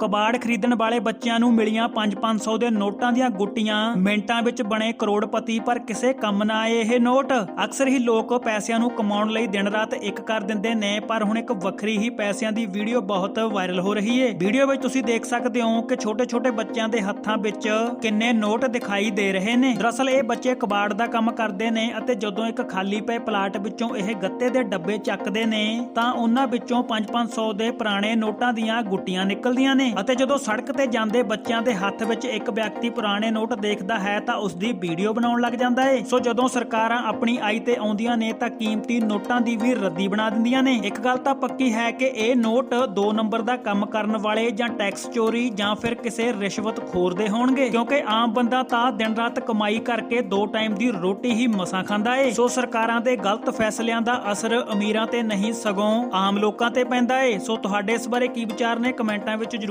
ਕਬਾੜ ਖਰੀਦਣ ਵਾਲੇ ਬੱਚਿਆਂ ਨੂੰ ਮਿਲੀਆਂ 5-500 ਦੇ ਨੋਟਾਂ ਦੀਆਂ ਗੁੱਟੀਆਂ। ਮਿੰਟਾਂ ਵਿੱਚ ਬਣੇ ਕਰੋੜਪਤੀ ਪਰ ਕਿਸੇ ਕੰਮ ਨਾ ਆਏ ਇਹ ਨੋਟ। ਅਕਸਰ ਹੀ ਲੋਕ ਪੈਸਿਆਂ ਨੂੰ ਕਮਾਉਣ ਲਈ ਦਿਨ ਰਾਤ ਇੱਕ ਕਰ ਦਿੰਦੇ ਨੇ, ਪਰ ਹੁਣ ਇੱਕ ਵੱਖਰੀ ਹੀ ਪੈਸਿਆਂ ਦੀ ਵੀਡੀਓ ਬਹੁਤ ਵਾਇਰਲ ਹੋ ਰਹੀ ਹੈ ਵੀਡੀਓ ਵਿੱਚ ਤੁਸੀਂ ਦੇਖ ਸਕਦੇ ਹੋ ਕਿ ਛੋਟੇ-ਛੋਟੇ ਬੱਚਿਆਂ ਦੇ ਹੱਥਾਂ ਵਿੱਚ ਕਿੰਨੇ ਨੋਟ ਦਿਖਾਈ ਦੇ ਰਹੇ ਨੇ। ਦਰਅਸਲ ਇਹ ਬੱਚੇ ਕਬਾੜ ਦਾ ਕੰਮ ਕਰਦੇ ਨੇ ਅਤੇ ਜਦੋਂ ਇੱਕ ਖਾਲੀ ਪਏ ਪਲਾਟ ਵਿੱਚੋਂ ਇਹ ਗੱਤੇ ਦੇ ਡੱਬੇ ਚੱਕਦੇ ਨੇ, ਤਾਂ ਉਹਨਾਂ ਵਿੱਚੋਂ 5-500 ਦੇ ਪੁਰਾਣੇ ਨੋਟਾਂ ਦੀਆਂ ਗੁੱਟੀਆਂ ਨਿਕਲਦੀਆਂ ਨੇ। ਅਤੇ ਜਦੋਂ ਸੜਕ ਤੇ ਜਾਂਦੇ ਬੱਚਿਆਂ ਦੇ ਹੱਥ ਵਿੱਚ ਇੱਕ ਵਿਅਕਤੀ ਪੁਰਾਣੇ ਨੋਟ ਦੇਖਦਾ ਹੈ ਤਾਂ ਉਸ ਦੀ ਵੀਡੀਓ ਬਣਾਉਣ ਲੱਗ ਜਾਂਦਾ ਹੈ ਸੋ ਜਦੋਂ ਸਰਕਾਰਾਂ ਆਪਣੀ ਆਈ ਤੇ ਆਉਂਦੀਆਂ ਨੇ ਤਾਂ ਕੀਮਤੀ ਨੋਟਾਂ ਦੀ ਵੀ ਰੱਦੀ ਬਣਾ ਦਿੰਦੀਆਂ ਨੇ। ਇੱਕ ਗੱਲ ਤਾਂ ਪੱਕੀ ਹੈ ਕਿ ਇਹ ਨੋਟ 2 ਨੰਬਰ ਦਾ ਕੰਮ ਕਰਨ ਵਾਲੇ ਜਾਂ ਟੈਕਸ ਚੋਰੀ ਜਾਂ ਫਿਰ ਕਿਸੇ ਰਿਸ਼ਵਤ ਖੋਰ ਦੇ ਹੋਣਗੇ। ਕਿਉਂਕਿ ਆਮ ਬੰਦਾ ਤਾਂ ਦਿਨ ਰਾਤ ਕਮਾਈ ਕਰਕੇ ਦੋ ਟਾਈਮ ਦੀ ਰੋਟੀ ਹੀ ਮਸਾਂ ਖਾਂਦਾ ਏ। ਸੋ ਸਰਕਾਰਾਂ ਦੇ ਗਲਤ ਫੈਸਲਿਆਂ ਦਾ ਅਸਰ ਅਮੀਰਾਂ ਤੇ ਨਹੀਂ, ਸਗੋਂ ਆਮ ਲੋਕਾਂ ਤੇ ਪੈਂਦਾ ਏ। ਸੋ ਤੁਹਾਡੇ ਇਸ ਬਾਰੇ ਕੀ ਵਿਚਾਰ ਨੇ? ਕਮੈਂਟਾਂ ਵਿੱਚ